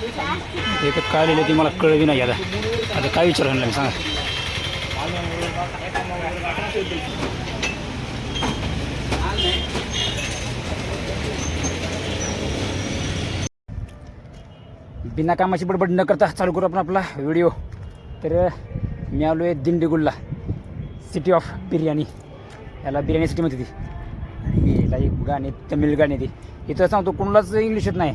हे तर काय लिहिलं ते मला कळवी नाही आता. आता काय विचारलं नाही सांगा. बिना कामाची बडबड न करता चालू करू आपण आपला व्हिडिओ. तर मी आलो आहे दिंडीगुलला सिटी ऑफ बिर्याणी याला बिर्याणी सिटी म्हणते ती. आणि याला एक गाणे तमिळ गाणे ती. इथं सांगतो कोणालाच इंग्लिश येत नाही.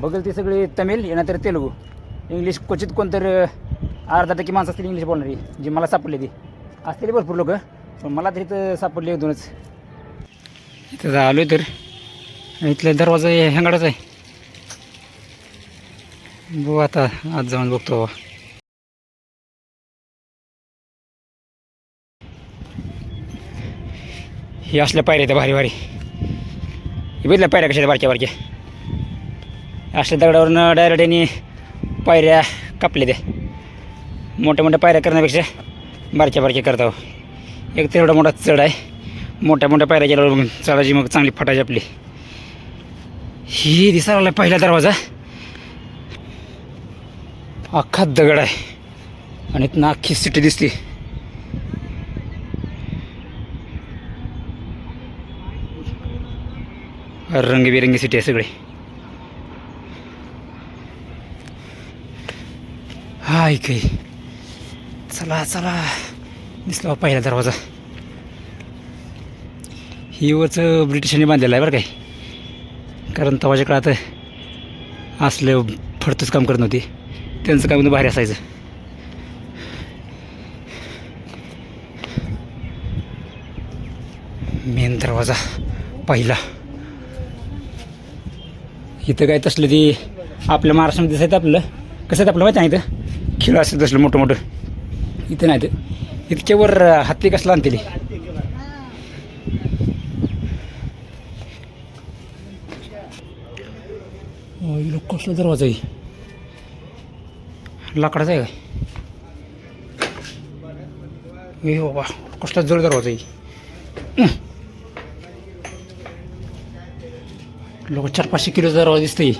बघल ते सगळी तमिळ येणार तर तेलुगू. इंग्लिश क्वचित कोणतर अर्धा टक्के माणसं असतील इंग्लिश बोलणारी जी मला सापडली ती असतील भरपूर लोक पण मला तरी तर सापडले दोनच इथं आलो आहे तर. इथला दरवाजा हँगाडाच आहे. बघू आता आज जाऊन बघतो हे असल्या पायऱ्या त्या भारी भारी. हे बघितल्या पायऱ्या कशा आहेत बारक्या बारक्या? असल्या दगडावरनं डायरेक्ट यांनी पायऱ्या कापल्या त्या. मोठ्या मोठ्या पायऱ्या करण्यापेक्षा बारक्या बारक्या करता एक तर एवढा मोठा चढ आहे. मोठ्या मोठ्या पायऱ्या गेल्यावर मग चढायची मग चांगली फटायची आपली. ही दिसायला लागला पहिला दरवाजा. अख्खा दगड आहे. आणि इथनं अख्खी सिटी दिसते रंगीबेरंगी सिटी आहे सगळी. हाय काही चला चला. दिसला बा पहिला दरवाजा. ही वच ब्रिटिशांनी बांधलेलं आहे बरं काय कारण तवाच्या काळात असलं फडतूच काम करत नव्हती. त्यांचं काम भारी असायचं. मेन दरवाजा पहिला. इथं काय तसलं ती आपल्या महाराष्ट्रामध्ये दिसायचं आपलं कसं आहे आपलं माहिती आहे इथं? खेळ असतं तसलं मोठं मोठं. इथं नाही तर इतक्यावर हत्ती कसला आणते लोक कसला दरवाजा आहे? लाकडाचा आहे काय ए बाबा कसला जड दरवाजा आहे? लोक चार पाचशे किलो दरवाजा दिसतंय.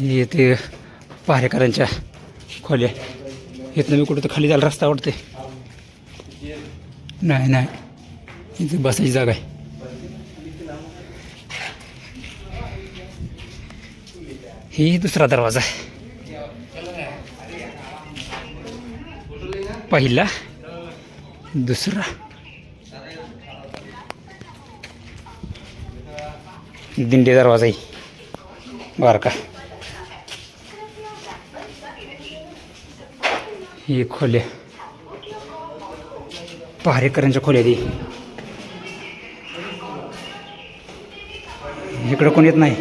येते ते पहारेकरांच्या खोल्या. इथनं मी कुठं तर खाली जायला रस्ता आवडते नाही नाही. इथे बसायची जागा आहे. ही दुसरा दरवाजा आहे. पहिला दुसरा. दिंडी दरवाजा आहे. बारका. ही खोल्या पहारेकरांच्या खोल्या ती इकडं कोण येत नाही।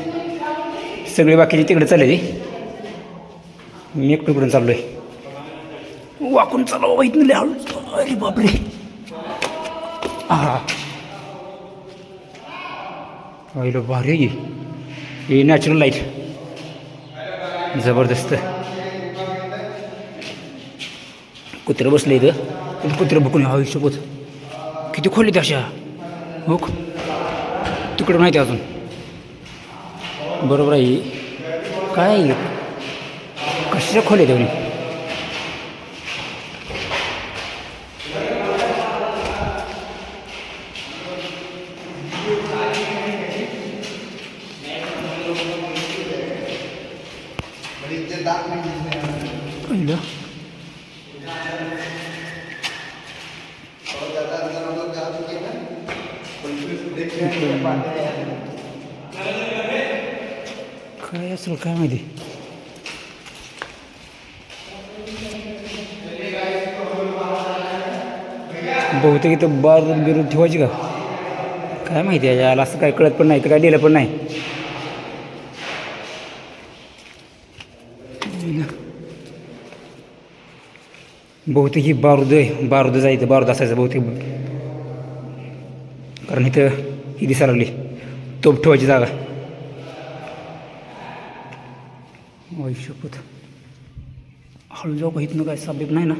सगळे बाकीचे तिकडे चालले ती मी एकटं इकडून चाललो आहे वाकून चालव वाईट नाही हळू अरे बापरे! हा पहिलं भारी ये की. हे नॅचरल लाइट जबरदस्त. कुत्रं बसलं इथं. कुत्रं बघून आयुष्य बोत किती खोली अशा? हो तिकडं माहिती अजून. बरोबर आहे. काय आहे? कशा खोले देऊन पहिलं काय असेल काय माहिती बहुतेक इथं बार बिरू ठेवायची का? काय माहिती आहे याला असं काय कळत पण नाही तर काय लिहिलं पण नाही. बहुतेक ही बारूद आहे बारूद जायचं बारूद असायचं बहुतेक. कारण इथं ही दिसायला लागली तोप ठेवायची जागा. शपथ. हळू जाऊ का इथनं काय साबीप नाही ना?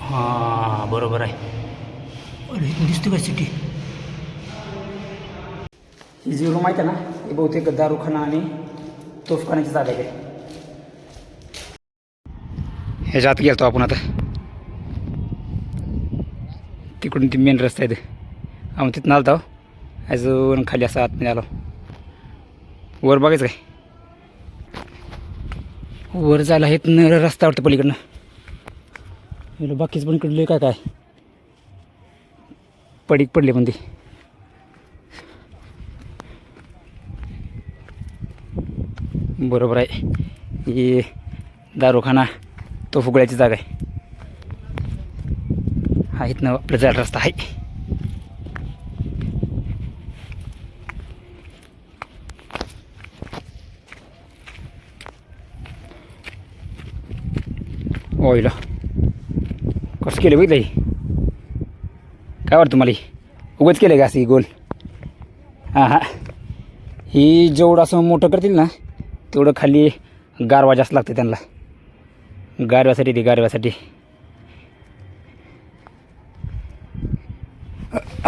हां बरोबर आहे. अरे इथून दिसते का सिटी? ही जी रूम आहे ना ही बहुतेक दारूखाना आणि तोफखान्याची जागा आहे. ह्याच्या आत गेलतो आपण आता. तिकडून ती मेन रस्ता आहे ते. आम्ही तिथून आलतो. अजून खाली असं आतमध्ये आलो. वर बघायचं काय? वर जायला हे रस्ता वाटतं पलीकडनं. बाकीच पण इकडले काय काय? पडीक पडले पण ते. बरोबर आहे. हे दारूखाना तो फुगड्याची जागा आहे. हा इथनं आपला जायला रस्ता आहे. ओयला. कसं केलं बघितलं काय वाटतं मला उगच केलं का असं गोल? हां हां. ही जेवढं असं मोठं करतील ना तेवढं खाली गारवा जास्त लागतं त्यांना. गारव्यासाठी ते गारव्यासाठी.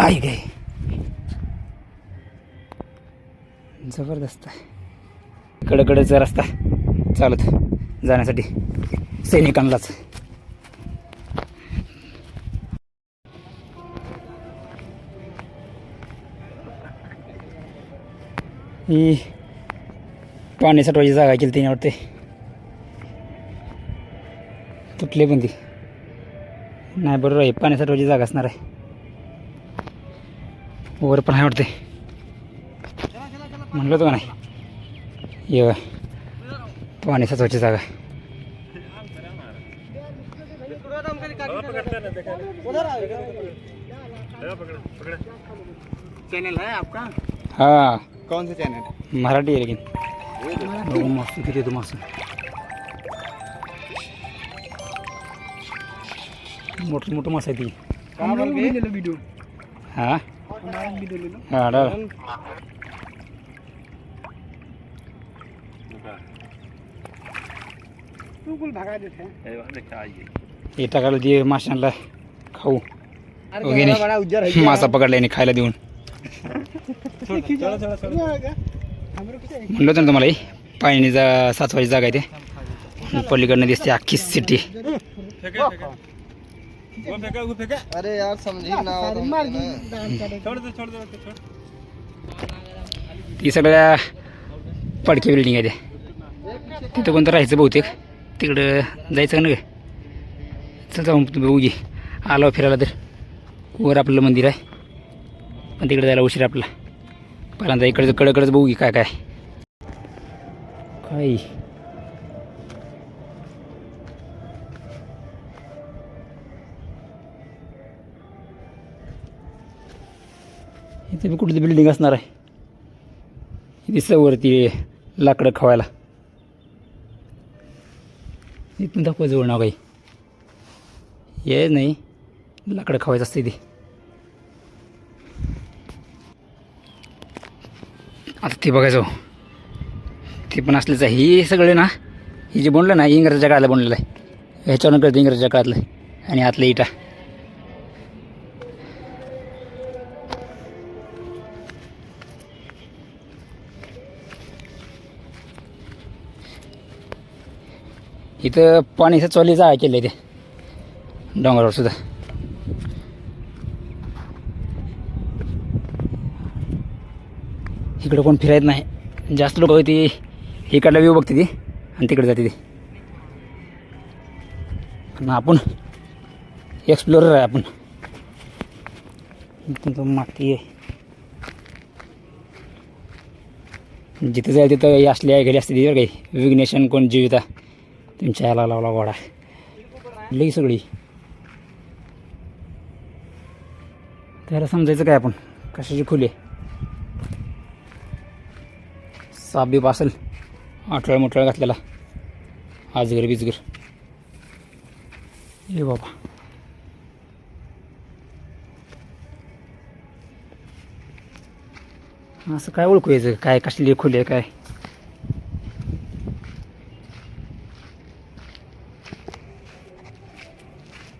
अ, आहे काय जबरदस्त आहे. कडकडचा रस्ता चालत जाण्यासाठी सैनिकांनाच. ही पाणी साठवायची जागा केली तिने वाटते. तुटले पण ती. नाही बरोबर आहे पाणी साठवायची जागा असणार आहे. वर पण आहे वाटते म्हणलं होतं का नाही ये पाणी साठवायची जागा चैनल है आपका? हाँ। कौन सा चैनल? मराठी आहे लेकिन। मस्त किती येतो मस्त मोठं आहे ती हाँ ले लो हां डाळ बिल्कुल भगा हे टाकायला दे माशांना खाऊ मासा हो गया खायला देऊन म्हणलं होतं ना तुम्हाला पाणी जा साचवायची जागा आहे ते पलीकडनं दिसते अख्खी सिटी अरे यार समझी ना छोड़ दो छोड़ दो ती सगळ्या पडकी बिल्डिंग आहे त्या तिथं कोणतं राहायचं बहुतेक? तिकडं जायचं का ना चल जाऊन बघू घे आलो फिरायला तर. वर आपलं मंदिर आहे. पण तिकडे जायला उशीर आपला. पहिल्यांदा इकडचं कडकडच बघू घे काय काय. काय? इथे कुठली बिल्डिंग असणार आहे. दिसतं वरती लाकडं खवायला. इथून दाखवा जवळ नाव काही. हे नाही लाकडं खवायचं असतं ते आता ते बघायचं ते पण असलेच आहे. हे सगळे ना हे जे बनलं ना हे इंग्रजाच्या काळाला बनलेलं आहे. ह्याच्यावर कळतं इंग्रजाच्या काळातलं. आणि आतलं इटा. इथं पाणी चोली जाळा केलं ते. डोंगरावर सुद्धा. इकडं कोण फिरायत नाही. जास्त लोक ती इकडला व्यू बघते ती आणि तिकडे जाते ती. आपण एक्सप्लोरर आहे आपण. तो माती आहे. जिथे जाईल तिथं असली आहे घरी असते ती काही विघ्नेशन कोण जीविता. तुमच्या याला लावला गोडा लई सगळी. त्याला समजायचं काय आपण? कशाची खुले? साप बीप असेल आठवड्या मोठळा घातलेला. आजगर बिजगर. ए बाबा. असं काय ओळखू यायचं काय कसली खुले काय?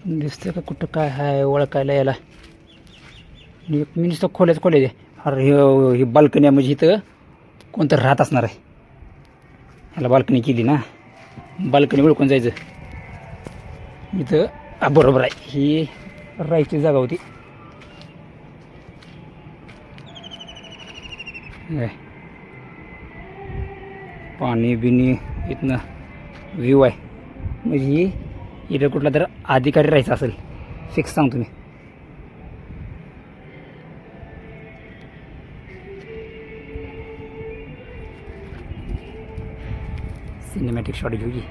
दिसतं का कुठं काय आहे ओळखायला याला. एक मी नुसतं खोल्याच खोल्या दे अरे हे- ही बाल्कनी म्हणजे इथं कोणतं राहत असणार आहे. ह्याला बाल्कनी केली ना. बाल्कनी ओळखून जायचं. इथं हा, बरोबर आहे. ही राहायची जागा होती. पाणी बिणी इथनं व्ह्यू आहे. म्हणजे ही इकडे कुठला तर अधिकारी राहायचा असेल. फिक्स सांगतो मी सिनेमॅटिक शॉट घेऊ की.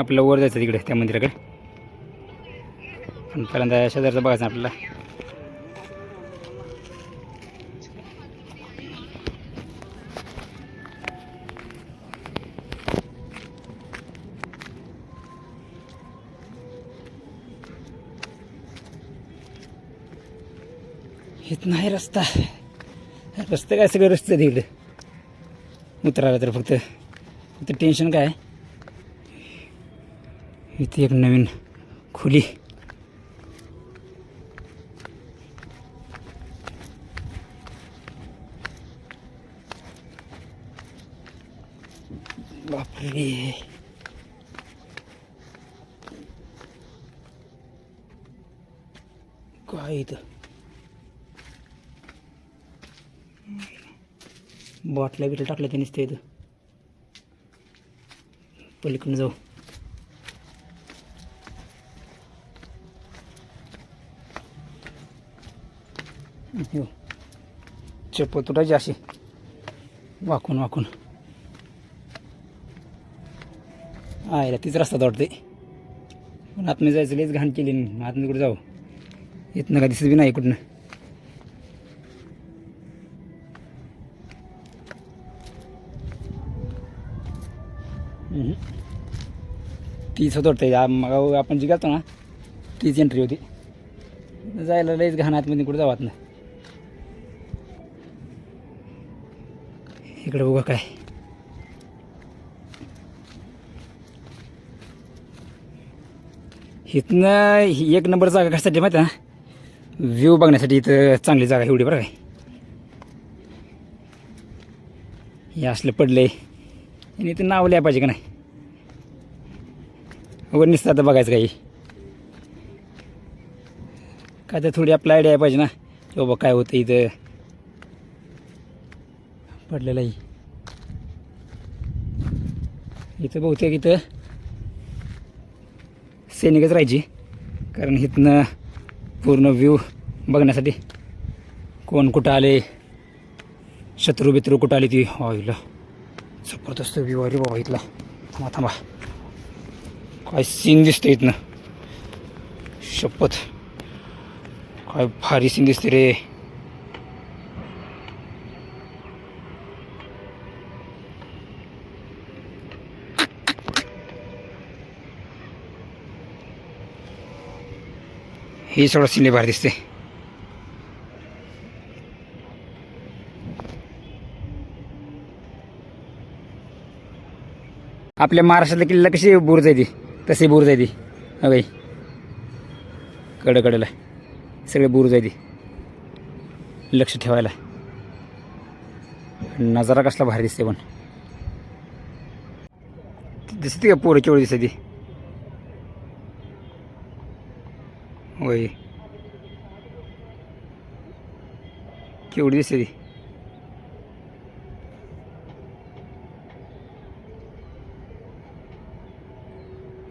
आपलं वर जायचं तिकडे त्या मंदिराकडे. पर्यंत पहिल्यांदा शेजारचं बघायचं आपल्याला. येत नाही रस्ता. रस्ते काय सगळे रस्ते तिकडे उतरायला तर फक्त फक्त टेन्शन काय? इथे एक नवीन खुली बापरे आहे इथं बॉटल्या बिटल्या टाकल्या ते नुसतं इथं. पलीकडून जाऊ. हो चप्पल तुटायची अशी. वाकून वाकून. आयला तीच रस्ता दौडते पण आतमध्ये जायचं लईच घाण केली आतमध्ये कुठे जाऊ? इथनं का दिसत बी नाही कुठनं तीच होत वाटतं मग आपण जी गेलतो ना तीच एंट्री होती. जायला लईच घाण आतमध्ये कुठं जावात ना इकडे बघा काय. इथनं एक नंबर जागा कशासाठी माहिती ना? व्ह्यू बघण्यासाठी इथं चांगली जागा आहे एवढी बरं काय हे असलं पडलंय. आणि इथं नाव लिहाय पाहिजे का नाही? वर निसतं आता बघायचं काही. काय तर थोडी आपला आयडिया पाहिजे ना? की बाबा काय होतं इथं? पडलेलं आहे. इथं बहुतेक इथं सैनिकच राहायची. कारण इथनं पूर्ण व्ह्यू बघण्यासाठी. कोण कुठं आले? शत्रू बित्रू कुठं आली ती? ऑईला जबरदस्त व्ह्यू आहे रे बाबा इथला. थांबा थांबा. काय सीन दिसतं इथनं? शपथ. काय भारी सीन दिसते रे. ही सगळं सिने भारी दिसते आपल्या महाराष्ट्रातल्या किल्ला कशी बुरज आहे ती तशी बुरुज आहे ती अगं कडकडला सगळे बुरुज आहे ती लक्ष ठेवायला. नजारा कसला भारी दिसते पण. दिसते का पोरं केवढी दिसते ती होय. केवढी दिसते ती?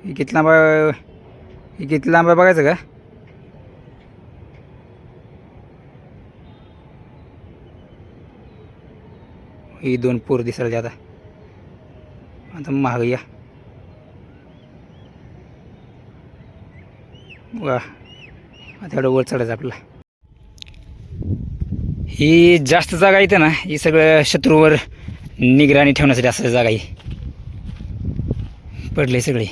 ही किती लांब ही किती लांब आहे बघायचं का? ही दोन पोर दिसायला आता. आता महाग या. वा. तेवढं वर चढायचं आपला ही जास्त जागा इथे ना ही सगळं शत्रूवर निगराणी ठेवण्यासाठी असं जागा आहे. पडले सगळे.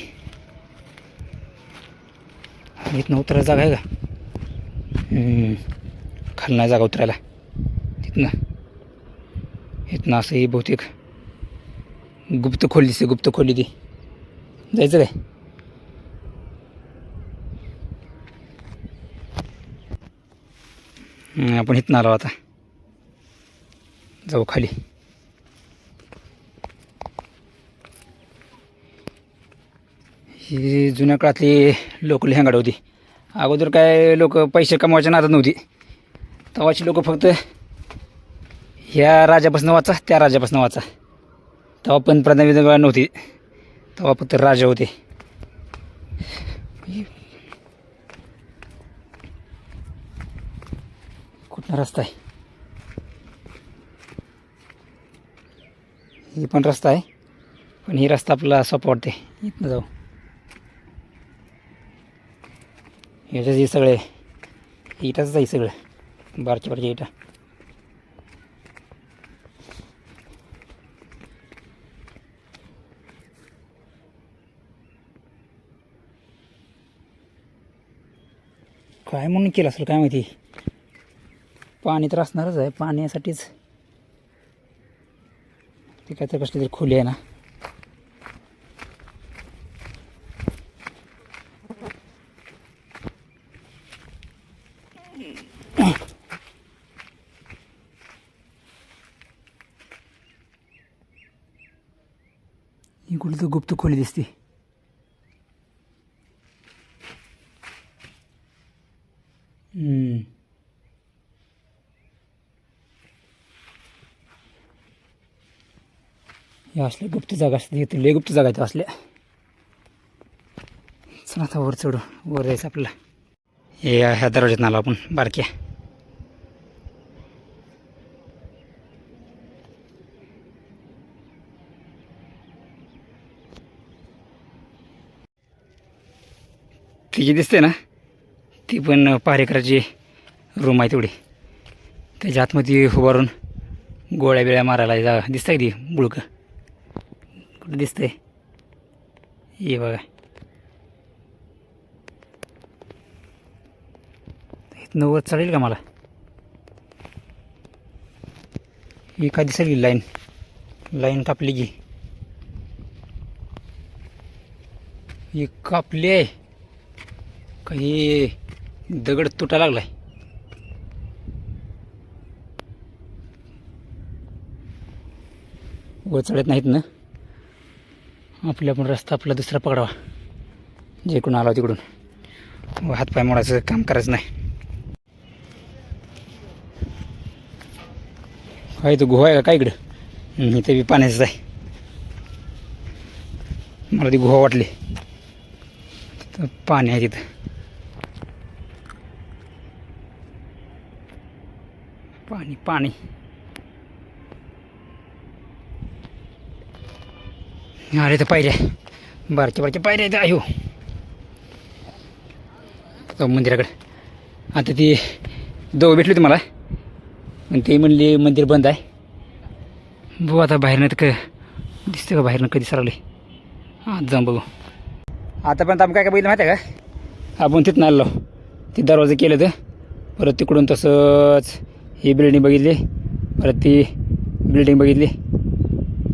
इथनं उतरायला जागा आहे का? खालना जागा उतरायला. तिथनं इथनं असं ही बहुतेक गुप्त खोली दिसते गुप्त खोली ती. जायचं काय? आपण इथनं आलो आता. जाऊ खाली. ही जुन्या काळातली लोक लिहंगाड होती. अगोदर काय लोक पैसे कमवायच्या नादात नव्हती. तेव्हाची लोक फक्त ह्या राजापासून वाचा त्या राजापासून वाचा. तेव्हा पंतप्रधान विधवा नव्हती. तेव्हा फक्त राजा होते कुठला रस्ता आहे. ही पण रस्ता आहे पण ही रस्ता आपला सोपा आहे. इथनं जाऊ. ह्याच्याच हे सगळे इटाच आहे सगळं. बारच्या बारच्या इटा काय म्हणून केलं असेल काय माहिती? पाणी तर असणारच आहे. पाण्यासाठीच. ते काय तर कसली तरी खोली आहे ना. ही कुठली तर गुप्त खोली दिसते. हम्म. या असल्या गुप्त जागा असते इथे लय गुप्त जागा येतो असल्या. चला आता वर चढू वर जायचं आपल्याला. हे ह्या दरवाज्यात आलो आपण बारक्या. ती जी दिसते ना ती पण पहारेकराची रूम आहे तेवढी. त्याच्या आतमध्ये उभारून गोळ्या बिळ्या मारायला जागा दिसतंय ती बुळकं. कुठं दिसतंय. ये बघा. इथनं वर का मला? ही काय दिसेल की लाईन. लाईन कापली की ही कापली आहे. काही दगड तुटा लागलाय. वर चढत नाहीत ना? आपल्या पण रस्ता आपला दुसरा पकडावा. जिकडून आला तिकडून. हातपाय मोडायचं काम करायचं नाही. काय तो गुहा आहे का? काय इकडं? इथे बी पाण्याचंच आहे. मला ती गुहा वाटली. तर पाणी आहे तिथं. पाणी पाणी. अरे तर पायऱ्या बारच्या बारच्या पायऱ्या आहेत आयो. जाऊ मंदिराकडे. आता ती दोघं भेटली होती मला. पण ते म्हणले मंदिर बंद आहे. बघू आता बाहेरनं तर क दिसतं का बाहेरनं कधी सरवले. हां जाऊन बघू. आतापर्यंत आपण काय काय बघितलं माहिती आहे का? आपण तिथून आलो ते दरवाजे केलं तर परत तिकडून तसंच ही बिल्डिंग बघितली. परत ती बिल्डिंग बघितली.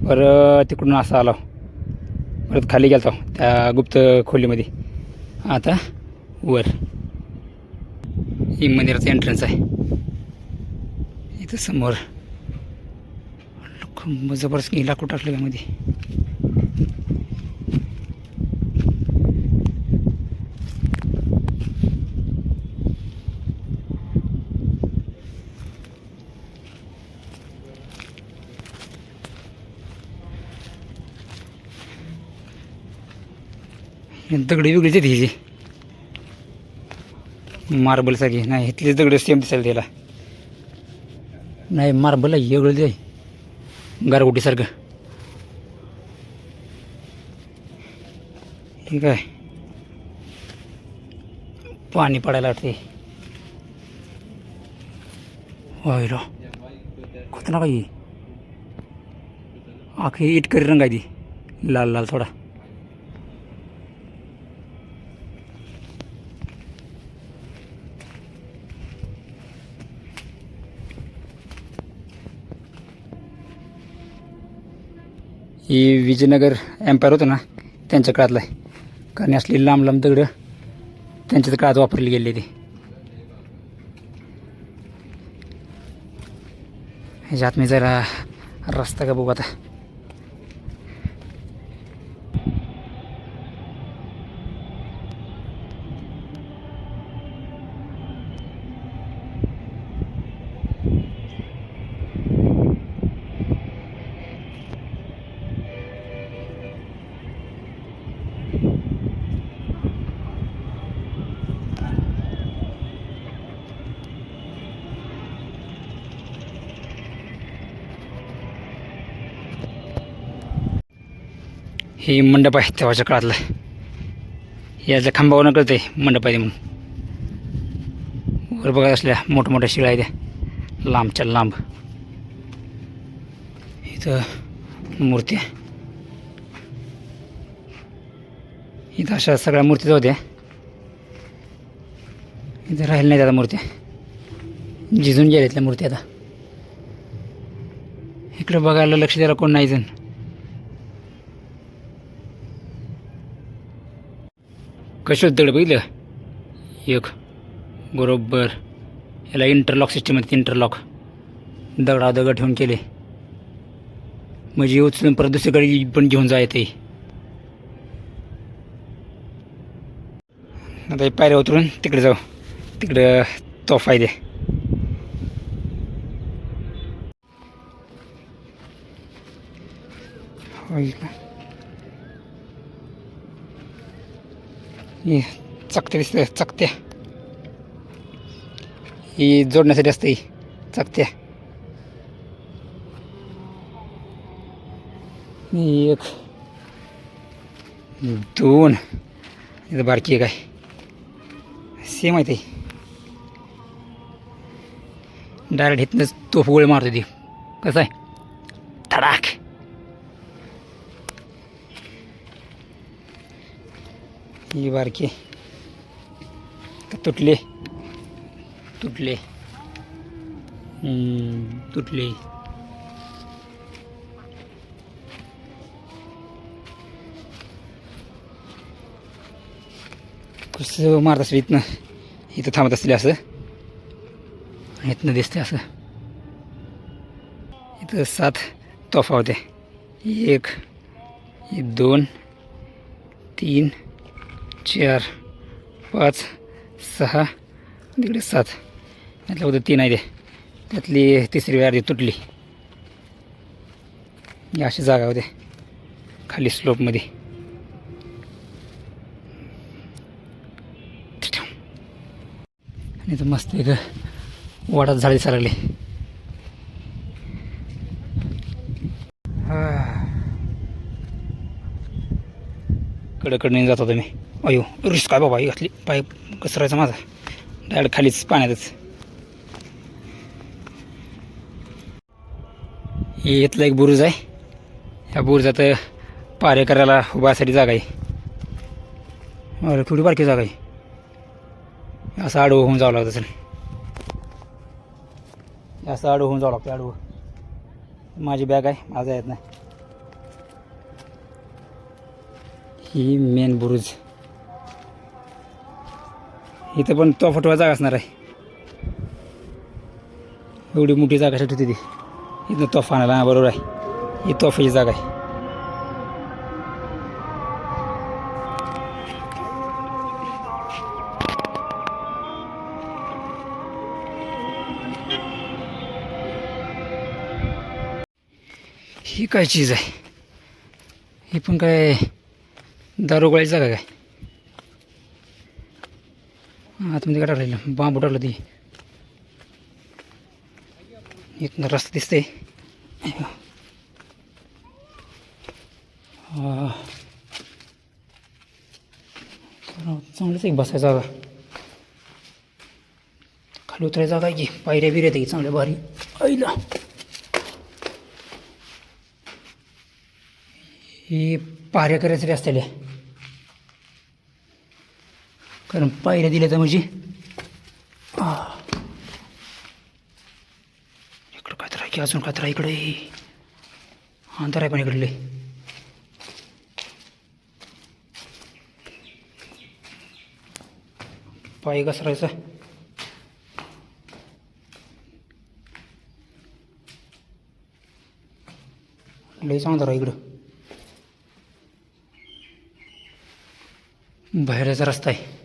परत तिकडून असं आलो. परत खाली गेलो त्या गुप्त खोलीमध्ये. आता वर. ही मंदिराचं एंट्रन्स आहे. इथं समोर. जबरदस्त लाकूड टाकलं यामध्ये? दगडी वेगळीच आहेत ही मार्बल मार्बलसारखी नाही इथलीच दगड सेम दिसायला त्याला नाही मार्बल आहे वेगळं ते गारगोटीसारखं ठीक आहे पाणी पडायला वाटते व्हायला ना काही आखी इटकरी रंग आहे ती. लाल लाल थोडा. ही विजयनगर एम्पायर होतं ना त्यांच्या काळातलं आहे. कारण असली लांब लांब दगडं त्यांच्याच काळात वापरली गेली ती ह्याच्यात मी जरा रस्ता का बघू आता. हे मंडप आहे तेव्हाच्या काळातलं. याच्या खांबावरनं कळते मंडप आहे म्हणून. वर बघत असल्या मोठमोठ्या शिळा आहे त्या. लांबच्या लांब. इथं मूर्ती इथं अशा सगळ्या मूर्ती होत्या इथं राहिल्या नाहीत आता मूर्त्या. झिजून गेल्या इथल्या मूर्ती आता. इकडं बघायला लक्ष द्यायला कोण नाही जण. कशी होती दगड बघितलं एक बरोबर. याला इंटरलॉक सिस्टम आहे इंटरलॉक दगडा दगड ठेवून केले. म्हणजे उचलून परत दुसरीकडे पण घेऊन जा येते आता हे पायऱ्या उतरून तिकडे जाऊ. तिकडं तो फायदे ते. का? ही चकत्या दिसते चकत्या ही जोडण्यासाठी असते ही चकत्या एक दोन. इथं बारकी एक आहे. सेम आहे ते. डायरेक्ट इथनंच तोफ गोळी मारतो ती. कसं आहे? धडाक. ही बारकी. का तुटले? तुटले. तुटले. कसं मारत असेल इथनं. इथं थांबत असतील असं. इथनं दिसते असं. इथं सात तोफा होते. एक दोन तीन चार पाच सहा तिकडे सात. यातल्या उद्या तीन आहे ते. त्यातली तिसरी अर्धी तुटली. ही अशी जागा होते. खाली स्लोपमध्ये आणि इथं मस्त एक वाडात दिसायला चालले कडकडने जात होतो मी. अयो रिस्क आहे बाबा ही घातली. पाय घसरायचा माझा. डायरेक्ट खालीच पाण्यातच. हे इथला एक बुरुज आहे. ह्या बुरुजात पारे करायला उभासाठी जागा आहे. अरे थोडी बारकी जागा आहे. असं आडवं होऊन जावं लागतं असेल. असं आडवं होऊन जावं लागतं आडवं. माझी बॅग आहे माझा येत नाही ही मेन बुरुज. इथं पण तो फटवा जागा असणार आहे. एवढी मोठी जागा होती ती इथनं तोफ आणायला हा, बरोबर आहे. ही तोफाची जागा आहे. ही काय चीज आहे? ही पण काय दारुगोळ्याची जागा काय? आतमध्ये काय टाकलेलं. बांबू टाकलं ती. इथनं रस्ता दिसते चांगलंच एक बसायचा जागा. खाली उतरायचा जागा आहे की? पायऱ्या बिऱ्या की? चांगल्या भारी. ऐला ही पाऱ्या करायचं असलेल्या कारण पायऱ्या दिल्या तर म्हणजे इकडं काय तर की अजून काय तर इकडे. अंतर आहे पण इकडले पाय घसरायचा. लई चांगला राह इकडं. बाहेरचा रस्ता आहे.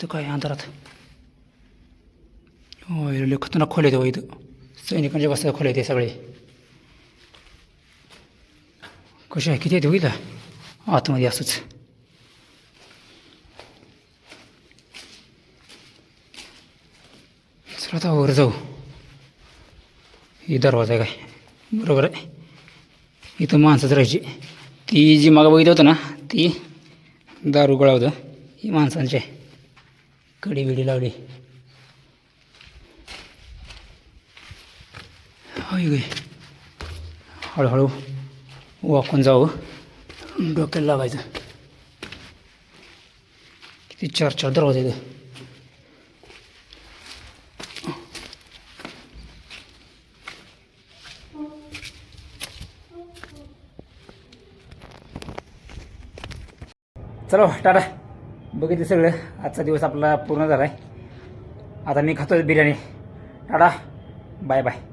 इथं काय अंधारात हो लय खतरनाक खोले तेव्हा इथं सैनिकांच्या बसल्या खोले ते सगळे कसे आहे किती आहे ते इथं आतमध्ये असंच चला आता वर जाऊ ही दरवाजा आहे काय बरोबर आहे इथं माणसंच राहायची ती जी मागं बघितलं होतं ना ती दारू गोळा होतं ही माणसांची आहे कडी बिडी लावली. होय गय हळूहळू वाकून जावं डोक्याला लावायचं. किती चार चार दरवाजे ते चलो टाटा. बघितलं सगळं. आजचा दिवस आपला पूर्ण झाला आहे आता मी खातो बिर्याणी. टाटा. Bye bye.